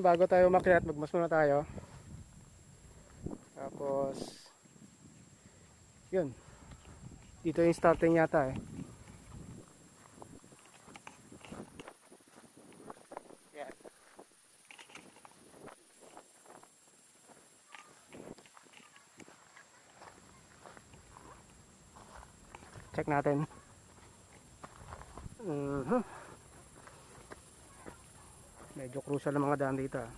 Yun, bago tayo umakyat, magmas muna tayo. Tapos, yun. Dito yung starting yata eh. Check natin. Mhm. Medyo crucial ang mga daan dito. ah.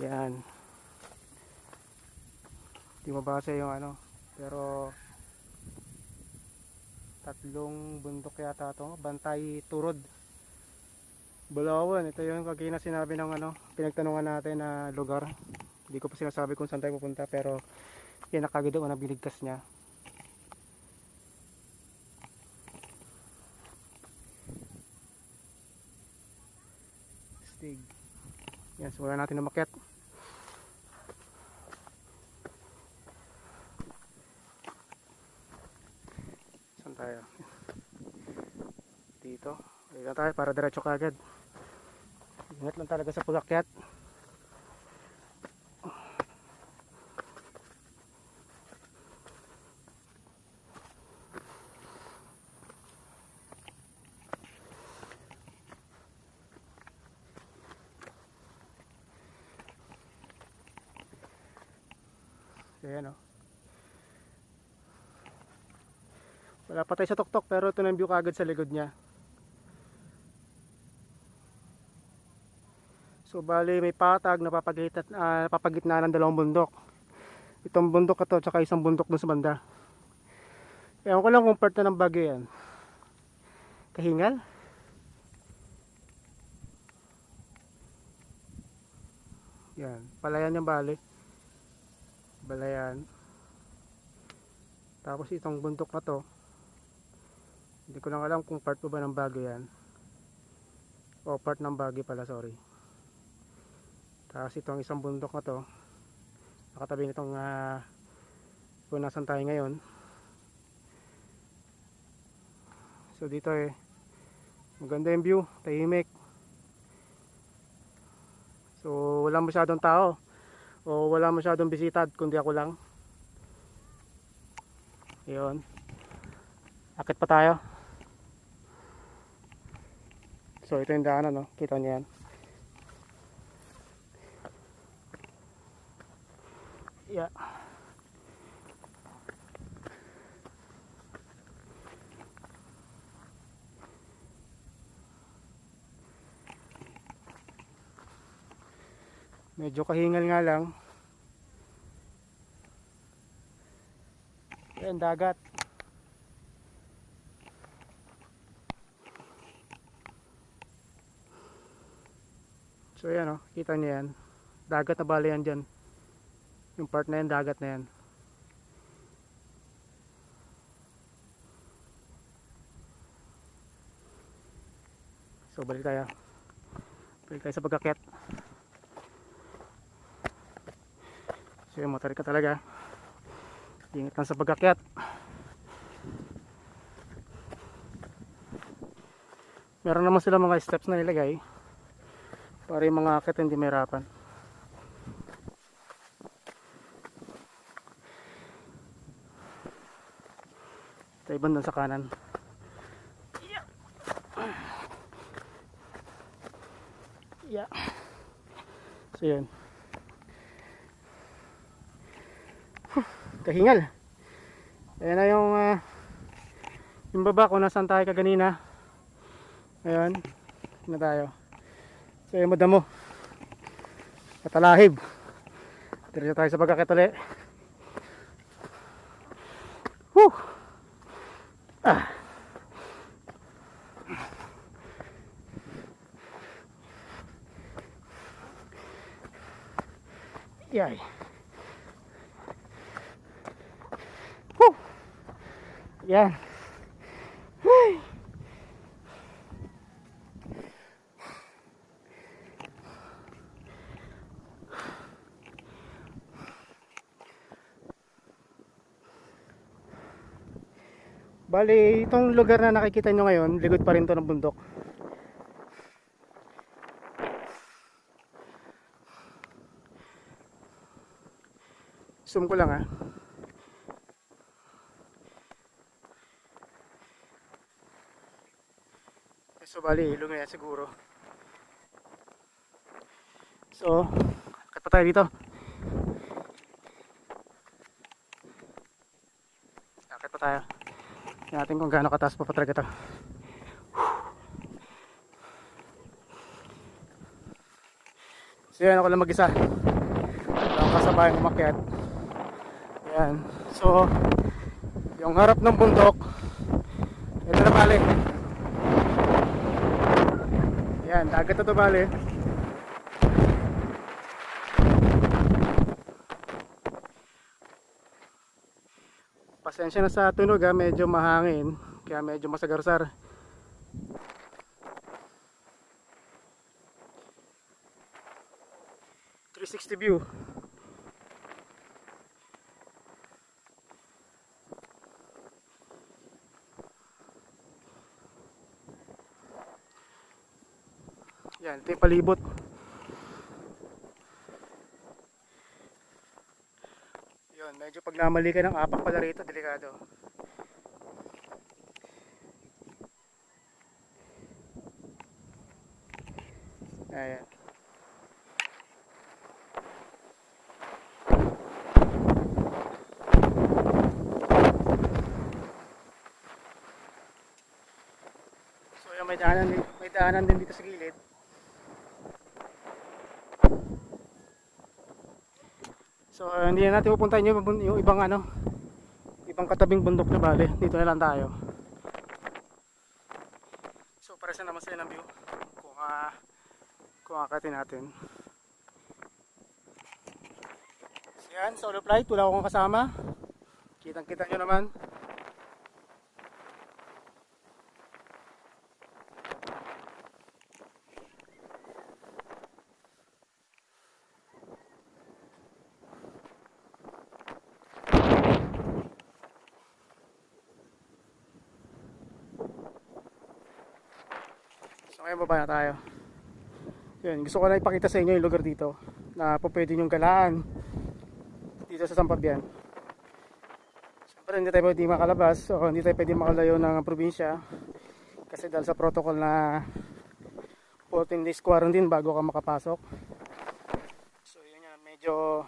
Yan. Di mabasa yung ano. Pero tatlong bundok yata to. Bantay Turod. Bulawan. Ito yung kagina sinabi ng ano. Pinagtanungan natin na lugar. Hindi ko pa sinasabi kung saan tayo pupunta. Pero yan nakagad ako na binigkas niya. Yan, simulan natin na makyat. Saan tayo? Dito. Ayun tayo para diretso kagad. Ingat lang talaga sa pulakyat. Ayan o. Wala pa tayo sa tuktok pero ito na yung view kagad sa likod niya. So bali may patag na papagitan, ah, papagitna ng dalawang bundok. Itong bundok ito tsaka isang bundok dun sa banda. Ewan ko lang kung part na ng bagyo yan. Kahingal? Yan, palayan yung bali. Balayan. Tapos itong bundok na to. Hindi ko lang alam kung part po ba ng bagyo yan. O part ng bagyo pala, sorry. Tapos itong isang bundok na to. Nakatabi nitong uh, kung nasan tayo ngayon. So dito eh. Maganda yung view. Tahimik. So wala masyadong tao o wala masyadong bisita kundi ako lang. Yun akit pa tayo. So ito yung daanan no? Kita niyo yan. Yeah medyo kahingal nga lang Yan, dagat. So yan oh, kita niyo yan. Dagat na bali yan dyan. Yung part na yan, dagat na yan. So balik tayo. Balik tayo sa pagkakit. So yung motor ka talaga. Ingat lang sa pagkakyat. Meron naman sila mga steps na nilagay para yung mga akit hindi mahirapan. Ito ibang doon sa kanan. Yeah. So yun. Kahingal ayan na yung uh, yung baba kung nasan tayo kaganina ayan na tayo so yung madamo katalahib diretso tayo sa pagkakit ulit Woo! ah Yay. Woo! Yan. Ay. Bali, itong lugar na nakikita nyo ngayon, likod pa rin to ng bundok. Zoom ko lang ah. Bali, ilong na siguro. So, akit pa tayo dito. Akit pa tayo. Tingnan natin kung gaano kataas pa pa talaga ito. So yan, ako lang mag-isa. Wala akong kasabayang umakyat. Yan. So, yung harap ng bundok, ito na bali. Yan, dagat na to bali. Pasensya na sa tunog ha, medyo mahangin, kaya medyo masagarsar. Three sixty view. Yan, ito yung palibot. Yun, medyo pag namali ka ng apak pala rito, delikado. Ayan. So, yun, may daanan, may daanan din dito sa gilid. So hindi na natin pupuntahan yung, yung ibang ano, ibang katabing bundok na bale. Dito na lang tayo. So para sa naman sila ng view kung uh, kung akatin natin. So yan, solo flight, wala akong kasama. Kitang kita nyo naman. Ngayon baba na tayo. Yun, gusto ko na ipakita sa inyo yung lugar dito na po pwede nyong galaan dito sa Sampabian. Siyempre hindi tayo pwede makalabas o hindi tayo pwede makalayo ng probinsya kasi dahil sa protocol na 14 days quarantine bago ka makapasok. So yun yan, medyo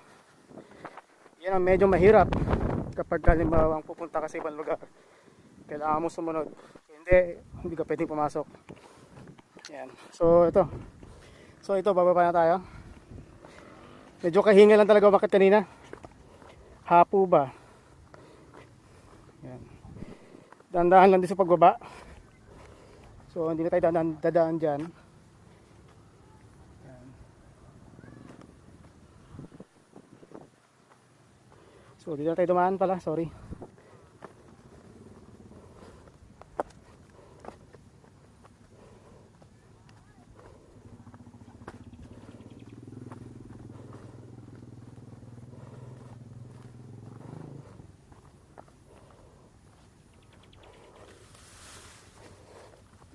yan ang medyo mahirap kapag halimbawa ang pupunta ka sa ibang lugar. Kailangan mo sumunod. Hindi, hindi ka pwedeng pumasok. Yan. So ito. So ito bababa na tayo. Medyo kahinga lang talaga bakit kanina. Hapo ba? Yan. Dandahan lang din sa pagbaba. So hindi na tayo dadaan, dadaan dyan. Yan. So dito na tayo dumaan pala, sorry.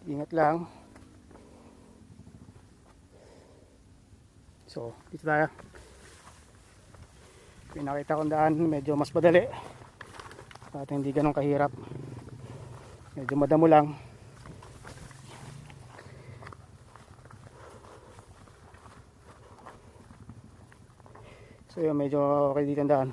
Ingat lang. So, dito tayo. Pinakita kong daan, medyo mas madali. At hindi ganun kahirap. Medyo madamo lang. So yun, medyo okay dito ang daan.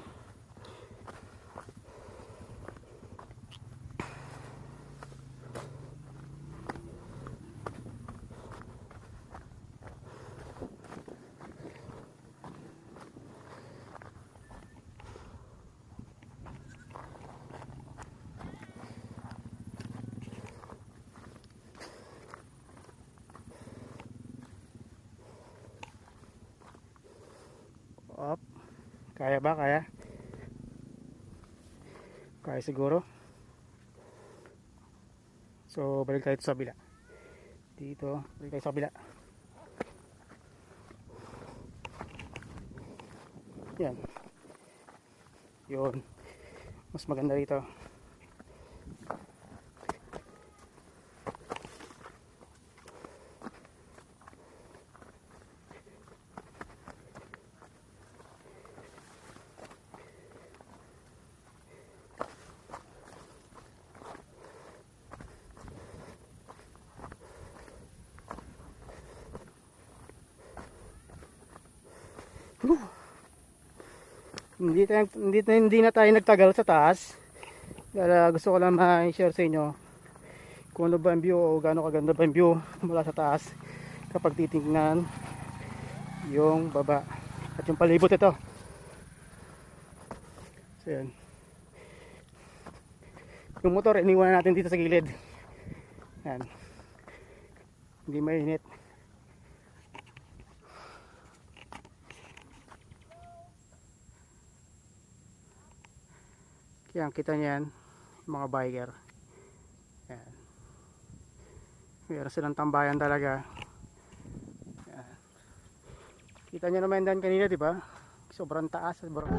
Kaya ba? Kaya? Kaya siguro. So, balik tayo sa kabila. Dito, balik tayo sa kabila. Yan. Yun. Mas maganda rito. Hindi, tayo, hindi, hindi na tayo nagtagal sa taas. Dahil ah, gusto ko lang ma-share sa inyo kung ano ba ang view o gaano kaganda ba ang view mula sa taas kapag titingnan yung baba at yung palibot ito. So yan. Yung motor iniwan natin dito sa gilid. Yan. Hindi mainit. Ang kita niyan, yung mga biker. Yan. Meron silang tambayan talaga. Yan. Kita niyo naman dan kanina, di ba? Sobrang taas. Sobrang...